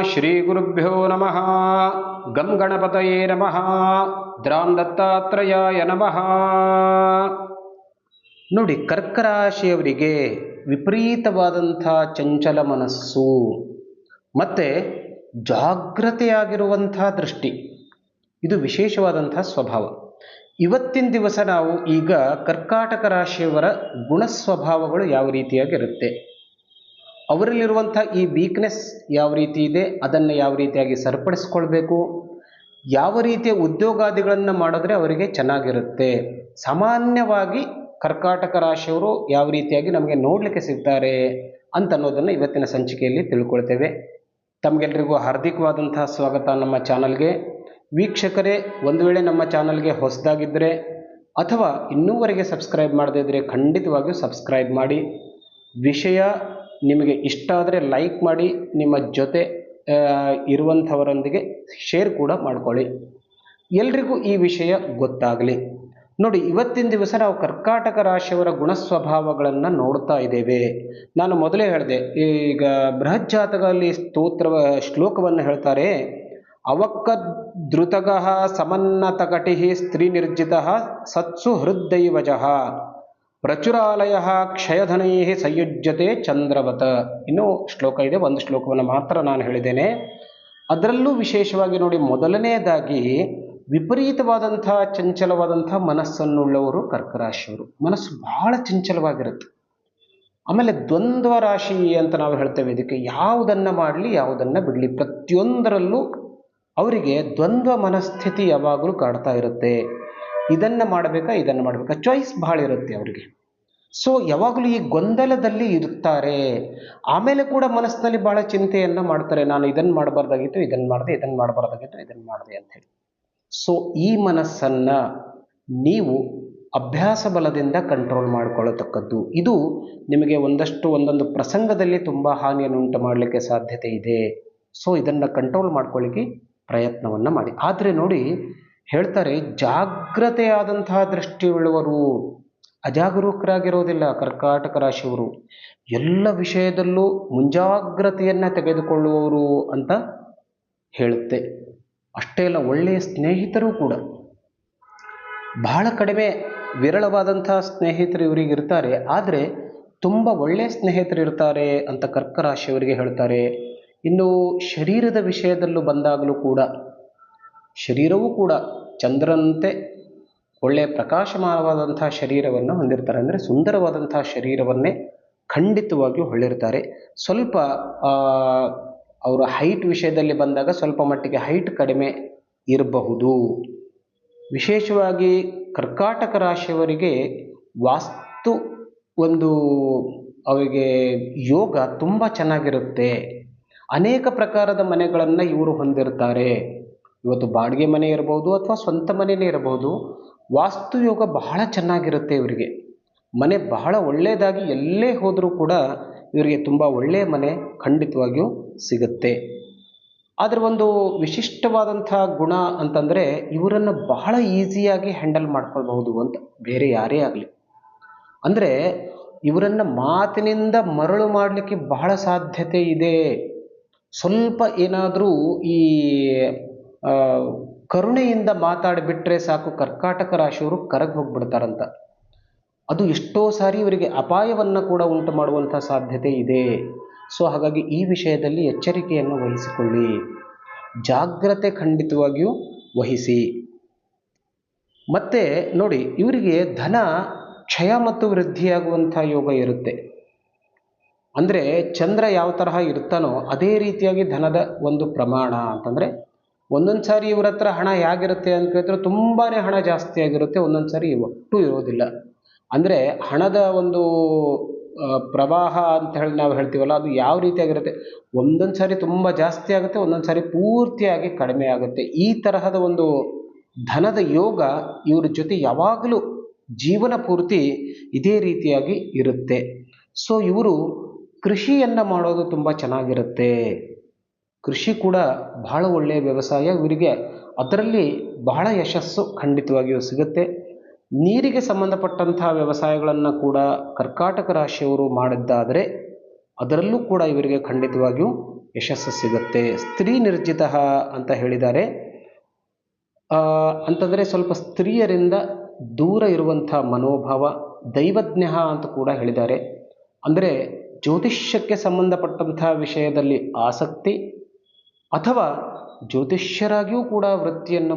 ಶ್ರೀಗುರುಭ್ಯೋ ನಮಃ ಗಂ ಗಣಪತಯೇ ನಮಃ ದ್ರಾಂ ದತ್ತಾತ್ರೇಯಾಯ ನಮಃ ನೋಡಿ ಕರ್ಕರಾಶಿಯವರಿಗೆ ವಿಪರೀತವಾದಂಥ ಚಂಚಲ ಮನಸ್ಸು, ಮತ್ತು ಜಾಗ್ರತೆಯಾಗಿರುವಂಥ ದೃಷ್ಟಿ. ಇದು ವಿಶೇಷವಾದಂಥ ಸ್ವಭಾವ. ಇವತ್ತಿನ ದಿವಸ ನಾವು ಈಗ ಕರ್ಕಾಟಕ ರಾಶಿಯವರ ಗುಣ ಸ್ವಭಾವಗಳು ಯಾವ ರೀತಿಯಾಗಿರುತ್ತೆ? ಅವರಲ್ಲಿರುವಂಥ ಈ ವೀಕ್ನೆಸ್ ಯಾವ ರೀತಿ ಇದೆ, ಅದನ್ನು ಯಾವ ರೀತಿಯಾಗಿ ಸರಿಪಡಿಸ್ಕೊಳ್ಬೇಕು, ಯಾವ ರೀತಿಯ ಉದ್ಯೋಗಾದಿಗಳನ್ನು ಮಾಡಿದ್ರೆ ಅವರಿಗೆ ಚೆನ್ನಾಗಿರುತ್ತೆ. ಸಾಮಾನ್ಯವಾಗಿ ಕರ್ಕಾಟಕ ರಾಶಿಯವರು ಯಾವ ರೀತಿಯಾಗಿ ನಮಗೆ ನೋಡಲಿಕ್ಕೆ ಸಿಗ್ತಾರೆ ಅಂತ ಅನ್ನೋದನ್ನು ಇವತ್ತಿನ ಸಂಚಿಕೆಯಲ್ಲಿ ತಿಳ್ಕೊಳ್ತೇವೆ. ತಮಗೆಲ್ಲರಿಗೂ ಹಾರ್ದಿಕವಾದಂತಹ ಸ್ವಾಗತ ನಮ್ಮ ಚಾನಲ್ಗೆ. ವೀಕ್ಷಕರೇ, ಒಂದು ವೇಳೆ ನಮ್ಮ ಚಾನಲ್ಗೆ ಹೊಸದಾಗಿದ್ದರೆ ಅಥವಾ ಇನ್ನೂವರೆಗೆ ಸಬ್ಸ್ಕ್ರೈಬ್ ಮಾಡದೇ ಇದ್ದರೆ ಖಂಡಿತವಾಗಿಯೂ ಸಬ್ಸ್ಕ್ರೈಬ್ ಮಾಡಿ. ವಿಷಯ ನಿಮಗೆ ಇಷ್ಟ ಆದರೆ ಲೈಕ್ ಮಾಡಿ, ನಿಮ್ಮ ಜೊತೆ ಇರುವಂಥವರೊಂದಿಗೆ ಶೇರ್ ಕೂಡ ಮಾಡ್ಕೊಳ್ಳಿ. ಎಲ್ರಿಗೂ ಈ ವಿಷಯ ಗೊತ್ತಾಗಲಿ. ನೋಡಿ, ಇವತ್ತಿನ ದಿವಸ ನಾವು ಕರ್ಕಾಟಕ ರಾಶಿಯವರ ಗುಣಸ್ವಭಾವಗಳನ್ನು ನೋಡ್ತಾ ಇದ್ದೇವೆ. ನಾನು ಮೊದಲೇ ಹೇಳಿದೆ, ಈಗ ಬೃಹತ್ ಸ್ತೋತ್ರ, ಶ್ಲೋಕವನ್ನು ಹೇಳ್ತಾರೆ, ಅವಕ್ಕ ಧೃತಗಃ ಸಮನ್ನತಕಟಿ ಸ್ತ್ರೀ ನಿರ್ಜಿತ ಸತ್ಸು ಹೃದೈವಜಃ ಪ್ರಚುರಾಲಯ ಕ್ಷಯಧನೈ ಸಂಯುಜ್ಯತೆ ಚಂದ್ರವತ. ಇನ್ನೂ ಶ್ಲೋಕ ಇದೆ, ಒಂದು ಶ್ಲೋಕವನ್ನು ಮಾತ್ರ ನಾನು ಹೇಳಿದ್ದೇನೆ. ಅದರಲ್ಲೂ ವಿಶೇಷವಾಗಿ ನೋಡಿ, ಮೊದಲನೆಯದಾಗಿ ವಿಪರೀತವಾದಂಥ ಚಂಚಲವಾದಂಥ ಮನಸ್ಸನ್ನುಳ್ಳವರು ಕರ್ಕರಾಶಿಯವರು ಮನಸ್ಸು ಬಹಳ ಚಂಚಲವಾಗಿರುತ್ತೆ. ಆಮೇಲೆ ದ್ವಂದ್ವ ರಾಶಿ ಅಂತ ನಾವು ಹೇಳ್ತೇವೆ, ಇದಕ್ಕೆ ಯಾವುದನ್ನು ಮಾಡಲಿ, ಯಾವುದನ್ನು ಬಿಡಲಿ, ಪ್ರತಿಯೊಂದರಲ್ಲೂ ಅವರಿಗೆ ದ್ವಂದ್ವ ಮನಸ್ಥಿತಿ ಯಾವಾಗಲೂ ಕಾಡ್ತಾ ಇರುತ್ತೆ. ಇದನ್ನು ಮಾಡಬೇಕಾ ಇದನ್ನು ಮಾಡಬೇಕಾ? ಚಾಯ್ಸ್ ಭಾಳ ಇರುತ್ತೆ ಅವರಿಗೆ. ಸೊ ಯಾವಾಗಲೂ ಈ ಗೊಂದಲದಲ್ಲಿ ಇರ್ತಾರೆ ಆಮೇಲೆ ಕೂಡ ಮನಸ್ಸಿನಲ್ಲಿ ಭಾಳ ಚಿಂತೆಯನ್ನು ಮಾಡ್ತಾರೆ. ನಾನು ಇದನ್ನು ಮಾಡಬಾರ್ದಾಗಿತ್ತು ಇದನ್ನು ಮಾಡಿದೆ ಇದನ್ನು ಮಾಡಬಾರ್ದಾಗಿತ್ತು ಇದನ್ನು ಮಾಡಿದೆ ಅಂತ ಹೇಳಿ. ಸೊ ಈ ಮನಸ್ಸನ್ನು ನೀವು ಅಭ್ಯಾಸ ಬಲದಿಂದ ಕಂಟ್ರೋಲ್ ಮಾಡಿಕೊಳ್ಳತಕ್ಕದ್ದು ಇದು ನಿಮಗೆ ಒಂದಷ್ಟು ಒಂದೊಂದು ಪ್ರಸಂಗದಲ್ಲಿ ತುಂಬ ಹಾನಿಯನ್ನು ಉಂಟು ಮಾಡಲಿಕ್ಕೆ ಸಾಧ್ಯತೆ ಇದೆ. ಸೊ ಇದನ್ನು ಕಂಟ್ರೋಲ್ ಮಾಡ್ಕೊಳ್ಳಿಕ್ಕೆ ಪ್ರಯತ್ನವನ್ನು ಮಾಡಿ. ಆದರೆ ನೋಡಿ ಹೇಳ್ತಾರೆ, ಜಾಗ್ರತೆಯಾದಂತಹ ದೃಷ್ಟಿಯುಳ್ಳವರು ಅಜಾಗರೂಕರಾಗಿರೋದಿಲ್ಲ ಕರ್ಕಾಟಕ ರಾಶಿಯವರು. ಎಲ್ಲ ವಿಷಯದಲ್ಲೂ ಮುಂಜಾಗ್ರತೆಯನ್ನು ತೆಗೆದುಕೊಳ್ಳುವವರು ಅಂತ ಹೇಳುತ್ತೆ. ಅಷ್ಟೇ ಅಲ್ಲ, ಒಳ್ಳೆಯ ಸ್ನೇಹಿತರು ಕೂಡ. ಬಹಳ ಕಡಿಮೆ ವಿರಳವಾದಂತಹ ಸ್ನೇಹಿತರು ಇವರಿಗೆ ಇರ್ತಾರೆ, ಆದರೆ ತುಂಬ ಒಳ್ಳೆಯ ಸ್ನೇಹಿತರು ಇರ್ತಾರೆ ಅಂತ ಕರ್ಕ ರಾಶಿಯವರಿಗೆ ಹೇಳ್ತಾರೆ. ಇನ್ನು ಶರೀರದ ವಿಷಯದಲ್ಲೂ ಬಂದಾಗಲೂ ಕೂಡ ಶರೀರವೂ ಕೂಡ ಚಂದ್ರನಂತೆ ಒಳ್ಳೆಯ ಪ್ರಕಾಶಮಾನವಾದಂಥ ಶರೀರವನ್ನು ಹೊಂದಿರ್ತಾರೆ. ಅಂದರೆ ಸುಂದರವಾದಂಥ ಶರೀರವನ್ನೇ ಖಂಡಿತವಾಗಿಯೂ ಹೊಳ್ಳಿರ್ತಾರೆ. ಸ್ವಲ್ಪ ಅವರ ಹೈಟ್ ವಿಷಯದಲ್ಲಿ ಬಂದಾಗ ಸ್ವಲ್ಪ ಮಟ್ಟಿಗೆ ಹೈಟ್ ಕಡಿಮೆ ಇರಬಹುದು. ವಿಶೇಷವಾಗಿ ಕರ್ಕಾಟಕ ರಾಶಿಯವರಿಗೆ ವಾಸ್ತು ಒಂದು ಅವರಿಗೆ ಯೋಗ ತುಂಬ ಚೆನ್ನಾಗಿರುತ್ತೆ. ಅನೇಕ ಪ್ರಕಾರದ ಮನೆಗಳನ್ನು ಇವರು ಹೊಂದಿರ್ತಾರೆ. ಇವತ್ತು ಬಾಡಿಗೆ ಮನೆ ಇರಬಹುದು ಅಥವಾ ಸ್ವಂತ ಮನೆಯೇ ಇರಬಹುದು ವಾಸ್ತು ಯೋಗ ಬಹಳ ಚೆನ್ನಾಗಿರುತ್ತೆ ಇವರಿಗೆ. ಮನೆ ಬಹಳ ಒಳ್ಳೆಯದಾಗಿ ಎಲ್ಲೇ ಹೋದರೂ ಕೂಡ ಇವರಿಗೆ ತುಂಬ ಒಳ್ಳೆಯ ಮನೆ ಖಂಡಿತವಾಗಿಯೂ ಸಿಗುತ್ತೆ. ಆದರೆ ಒಂದು ವಿಶಿಷ್ಟವಾದಂಥ ಗುಣ ಅಂತಂದರೆ ಇವರನ್ನು ಬಹಳ ಈಸಿಯಾಗಿ ಹ್ಯಾಂಡಲ್ ಮಾಡ್ಕೊಳ್ಬಹುದು ಅಂತ ಬೇರೆ ಯಾರೇ ಆಗಲಿ. ಅಂದರೆ ಇವರನ್ನು ಮಾತಿನಿಂದ ಮರಳು ಮಾಡಲಿಕ್ಕೆ ಬಹಳ ಸಾಧ್ಯತೆ ಇದೆ. ಸ್ವಲ್ಪ ಏನಾದರೂ ಈ ಕರುಣೆಯಿಂದ ಮಾತಾಡಿಬಿಟ್ರೆ ಸಾಕು ಕರ್ಕಾಟಕ ರಾಶಿಯವರು ಕರಗಿ ಹೋಗ್ಬಿಡ್ತಾರಂತ. ಅದು ಎಷ್ಟೋ ಸಾರಿ ಇವರಿಗೆ ಅಪಾಯವನ್ನು ಕೂಡ ಉಂಟು ಮಾಡುವಂಥ ಸಾಧ್ಯತೆ ಇದೆ. ಸೊ ಹಾಗಾಗಿ ಈ ವಿಷಯದಲ್ಲಿ ಎಚ್ಚರಿಕೆಯನ್ನು ವಹಿಸಿಕೊಳ್ಳಿ. ಜಾಗ್ರತೆ ಖಂಡಿತವಾಗಿಯೂ ವಹಿಸಿ. ಮತ್ತೆ ನೋಡಿ, ಇವರಿಗೆ ಧನ, ಕ್ಷಯ ಮತ್ತು ವೃದ್ಧಿಯಾಗುವಂಥ ಯೋಗ ಇರುತ್ತೆ. ಅಂದರೆ ಚಂದ್ರ ಯಾವ ತರಹ ಇರ್ತಾನೋ ಅದೇ ರೀತಿಯಾಗಿ ಧನದ ಒಂದು ಪ್ರಮಾಣ ಅಂತಂದರೆ ಒಂದೊಂದು ಸಾರಿ ಇವ್ರ ಹತ್ರ ಹಣ ಹೇಗಿರುತ್ತೆ ಅಂತ ಕೇಳಿದ್ರೆ ತುಂಬಾ ಹಣ ಜಾಸ್ತಿ ಆಗಿರುತ್ತೆ, ಒಂದೊಂದು ಸಾರಿ ಒಟ್ಟು ಇರೋದಿಲ್ಲ. ಅಂದರೆ ಹಣದ ಒಂದು ಪ್ರವಾಹ ಅಂತ ಹೇಳಿ ನಾವು ಹೇಳ್ತೀವಲ್ಲ, ಅದು ಯಾವ ರೀತಿಯಾಗಿರುತ್ತೆ ಒಂದೊಂದು ಸಾರಿ ತುಂಬ ಜಾಸ್ತಿ ಆಗುತ್ತೆ, ಒಂದೊಂದು ಸಾರಿ ಪೂರ್ತಿಯಾಗಿ ಕಡಿಮೆ ಆಗುತ್ತೆ. ಈ ತರಹದ ಒಂದು ಧನದ ಯೋಗ ಇವ್ರ ಜೊತೆ ಯಾವಾಗಲೂ ಜೀವನ ಪೂರ್ತಿ ಇದೇ ರೀತಿಯಾಗಿ ಇರುತ್ತೆ. ಸೊ ಇವರು ಕೃಷಿಯನ್ನು ಮಾಡೋದು ತುಂಬ ಚೆನ್ನಾಗಿರುತ್ತೆ. ಕೃಷಿ ಕೂಡ ಬಹಳ ಒಳ್ಳೆಯ ವ್ಯವಸಾಯ. ಇವರಿಗೆ ಅದರಲ್ಲಿ ಬಹಳ ಯಶಸ್ಸು ಖಂಡಿತವಾಗಿಯೂ ಸಿಗುತ್ತೆ. ನೀರಿಗೆ ಸಂಬಂಧಪಟ್ಟಂತಹ ವ್ಯವಸಾಯಗಳನ್ನು ಕೂಡ ಕರ್ಕಾಟಕ ರಾಶಿಯವರು ಮಾಡಿದ್ದಾದರೆ ಅದರಲ್ಲೂ ಕೂಡ ಇವರಿಗೆ ಖಂಡಿತವಾಗಿಯೂ ಯಶಸ್ಸು ಸಿಗುತ್ತೆ. ಸ್ತ್ರೀ ನಿರ್ಜಿತ ಅಂತ ಹೇಳಿದ್ದಾರೆ. ಅಂತಂದರೆ ಸ್ವಲ್ಪ ಸ್ತ್ರೀಯರಿಂದ ದೂರ ಇರುವಂಥ ಮನೋಭಾವ ದೈವಜ್ಞ ಅಂತ ಕೂಡ ಹೇಳಿದ್ದಾರೆ. ಅಂದರೆ ಜ್ಯೋತಿಷ್ಯಕ್ಕೆ ಸಂಬಂಧಪಟ್ಟಂಥ ವಿಷಯದಲ್ಲಿ ಆಸಕ್ತಿ ಅಥವಾ ಜ್ಯೋತಿಷ್ಯರಾಗಿಯೂ ಕೂಡ ವೃತ್ತಿಯನ್ನು